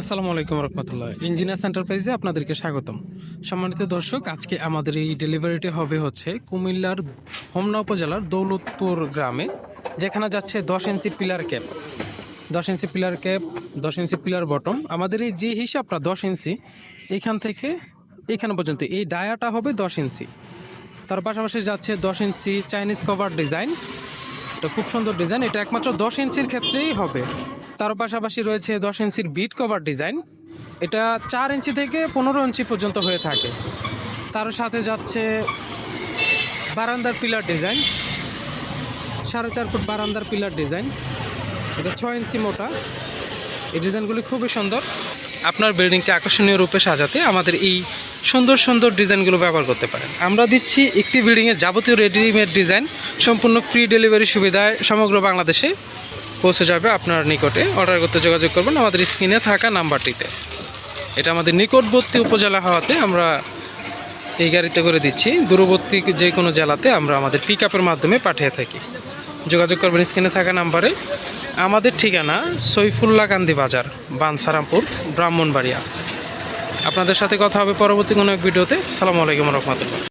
আসসালামু আলাইকুম রহমতুল্লাহ। ইঞ্জিনিয়ার্স এন্টারপ্রাইজে আপনাদেরকে স্বাগতম। সম্মানিত দর্শক, আজকে আমাদের এই ডেলিভারিটি হবে হচ্ছে কুমিল্লার হোমনা উপজেলার দৌলতপুর গ্রামে, যেখানে যাচ্ছে দশ ইঞ্চি পিলার ক্যাপ। দশ ইঞ্চি পিলার ক্যাপ, দশ ইঞ্চি পিলার বটম। আমাদের এই যে হিসাবটা দশ ইঞ্চি, এখান থেকে এখানে পর্যন্ত এই ডায়াটা হবে দশ ইঞ্চি। তার পাশাপাশি যাচ্ছে দশ ইঞ্চি চাইনিজ কভার ডিজাইন। এটা খুব সুন্দর ডিজাইন, এটা একমাত্র দশ ইঞ্চির ক্ষেত্রেই হবে। তার পাশাপাশি রয়েছে দশ ইঞ্চির বিট কভার ডিজাইন এটা চার ইঞ্চি থেকে পনেরো ইঞ্চি পর্যন্ত হয়ে থাকে। তার সাথে যাচ্ছে বারান্দার পিলার ডিজাইন সাড়ে চার ফুট বারান্দার পিলার ডিজাইন এটা ছয় ইঞ্চি মোটা। এই ডিজাইনগুলি খুবই সুন্দর। আপনার বিল্ডিংকে আকর্ষণীয় রূপে সাজাতে আমাদের এই সুন্দর সুন্দর ডিজাইনগুলো ব্যবহার করতে পারেন। আমরা দিচ্ছি একটি বিল্ডিংয়ের যাবতীয় রেডিমেড ডিজাইন সম্পূর্ণ ফ্রি ডেলিভারি সুবিধায় সমগ্র বাংলাদেশে। পৌঁছে যাবে আপনার নিকটে। অর্ডার করতে যোগাযোগ করবেন আমাদের স্ক্রিনে থাকা নাম্বারটিতে। এটা আমাদের নিকটবর্তী উপজেলা হওয়াতে আমরা এই গাড়িতে করে দিচ্ছি। দূরবর্তী যে কোনো জেলাতে আমরা আমাদের পিক মাধ্যমে পাঠিয়ে থাকি। যোগাযোগ করবেন স্ক্রিনে থাকা নাম্বারে। আমাদের ঠিকানা সৈফুল্লাহ কান্দি বাজার, বানসারামপুর, ব্রাহ্মণবাড়িয়া। আপনাদের সাথে কথা হবে পরবর্তী কোনো এক ভিডিওতে। সালামু আলাইকুম রহমতুল্লাহ।